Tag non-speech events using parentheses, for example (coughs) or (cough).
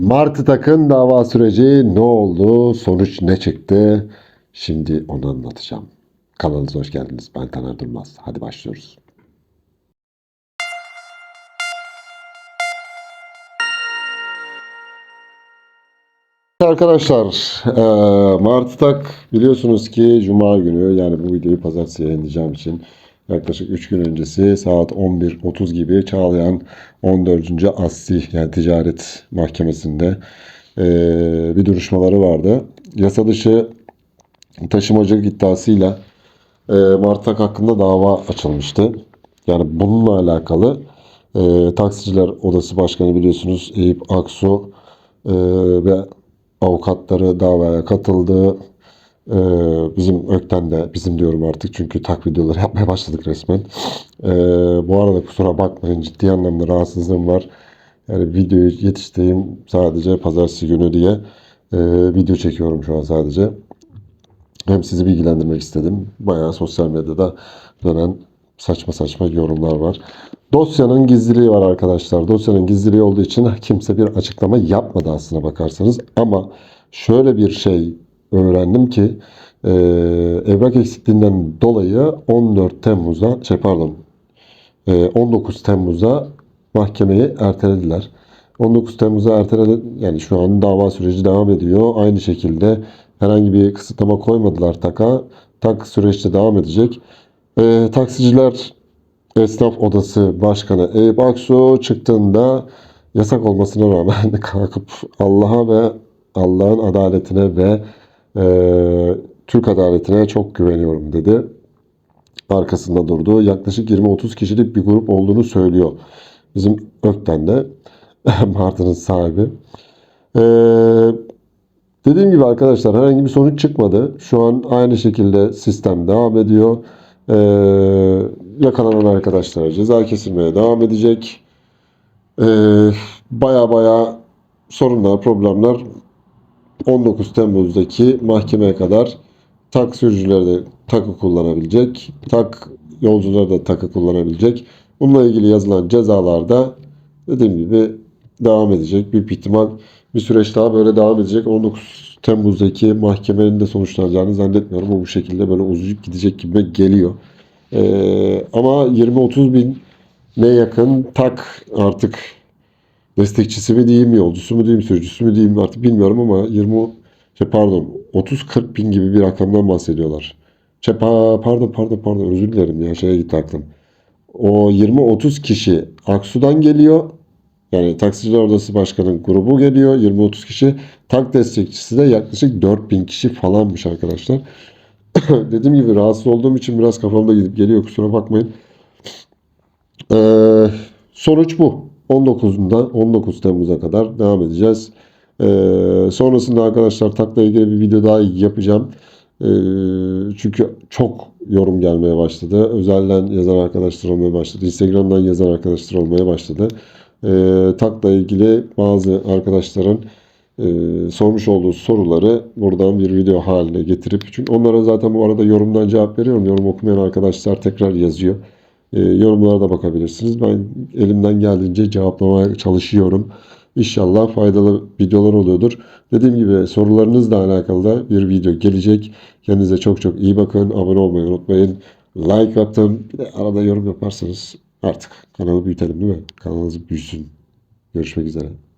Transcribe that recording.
Martı Tak'ın dava süreci ne oldu? Sonuç ne çıktı? Şimdi onu anlatacağım. Kanalınıza hoş geldiniz. Ben Taner Durmaz. Hadi başlıyoruz. Arkadaşlar, eee Martı Tak biliyorsunuz ki Cuma günü yani bu videoyu pazartesi yayınlayacağım için yaklaşık 3 gün öncesi saat 11.30 gibi Çağlayan 14. Asli yani ticaret mahkemesinde eee, bir duruşmaları vardı. Yasa dışı taşımacılık iddiasıyla eee Martı Tak hakkında dava açılmıştı. Yani bununla alakalı eee, Taksiciler Odası Başkanı biliyorsunuz Eyüp Aksu eee, ve avukatları davaya katıldı. Ee, bizim Ökten de bizim diyorum artık çünkü tak videoları (laughs) yapmaya başladık resmen. Ee, bu arada kusura bakmayın ciddi anlamda rahatsızlığım var. Yani videoyu yetiştireyim sadece pazartesi günü diye ee, video çekiyorum şu an sadece. Hem sizi bilgilendirmek istedim. Bayağı sosyal medyada dönen saçma saçma yorumlar var. Dosyanın gizliliği var arkadaşlar. Dosyanın gizliliği olduğu için kimse bir açıklama yapmadı aslına bakarsanız. Ama şöyle bir şey öğrendim ki e, evrak eksikliğinden dolayı 14 Temmuz'a şey pardon e, 19 Temmuz'a mahkemeyi ertelediler. 19 Temmuz'a erteledi yani şu an dava süreci devam ediyor. Aynı şekilde herhangi bir kısıtlama koymadılar TAK'a. TAK süreçte devam edecek. E, taksiciler Esnaf Odası Başkanı Eyüp Aksu çıktığında yasak olmasına rağmen (laughs) kalkıp Allah'a ve Allah'ın adaletine ve e, Türk adaletine çok güveniyorum dedi. Arkasında durdu. Yaklaşık 20-30 kişilik bir grup olduğunu söylüyor. Bizim Ökten de (laughs) Martı'nın sahibi. E, dediğim gibi arkadaşlar herhangi bir sonuç çıkmadı. Şu an aynı şekilde sistem devam ediyor. Ee, yakalanan arkadaşlara ceza kesilmeye devam edecek. Ee, baya baya sorunlar, problemler 19 Temmuz'daki mahkemeye kadar tak sürücüleri de takı kullanabilecek. Tak yolcuları da takı kullanabilecek. Bununla ilgili yazılan cezalarda dediğim gibi devam edecek. Büyük ihtimal bir süreç daha böyle devam edecek. 19 Temmuz'daki mahkemenin de sonuçlanacağını zannetmiyorum. O bu şekilde böyle uzayıp gidecek gibi geliyor. Ee, ama 20-30 bin ne yakın tak artık destekçisi mi diyeyim, yolcusu mu diyeyim, sürücüsü mü diyeyim artık bilmiyorum ama 20 şey pardon 30-40 bin gibi bir rakamdan bahsediyorlar. Şey, pa- pardon pardon pardon özür dilerim ya şeye gitti aklım. O 20-30 kişi Aksu'dan geliyor. Yani Taksiciler Odası Başkanı'nın grubu geliyor. 20-30 kişi. Tak destekçisi de yaklaşık 4000 kişi falanmış arkadaşlar. (coughs) Dediğim gibi rahatsız olduğum için biraz kafamda gidip geliyor. Kusura bakmayın. Ee, sonuç bu. 19'unda 19 Temmuz'a kadar devam edeceğiz. Ee, sonrasında arkadaşlar takla ilgili bir video daha yapacağım. Ee, çünkü çok yorum gelmeye başladı. Özelden yazan arkadaşlar olmaya başladı. Instagram'dan yazan arkadaşlar olmaya başladı. Ee, takla ilgili bazı arkadaşların e, sormuş olduğu soruları buradan bir video haline getirip çünkü onlara zaten bu arada yorumdan cevap veriyorum. Yorum okumayan arkadaşlar tekrar yazıyor. E, yorumlara da bakabilirsiniz. Ben elimden geldiğince cevaplamaya çalışıyorum. İnşallah faydalı videolar oluyordur. Dediğim gibi sorularınızla alakalı da bir video gelecek. Kendinize çok çok iyi bakın. Abone olmayı unutmayın. Like atın. Bir de arada yorum yaparsanız artık kanalı büyütelim değil mi? Kanalınız büyüsün. Görüşmek üzere.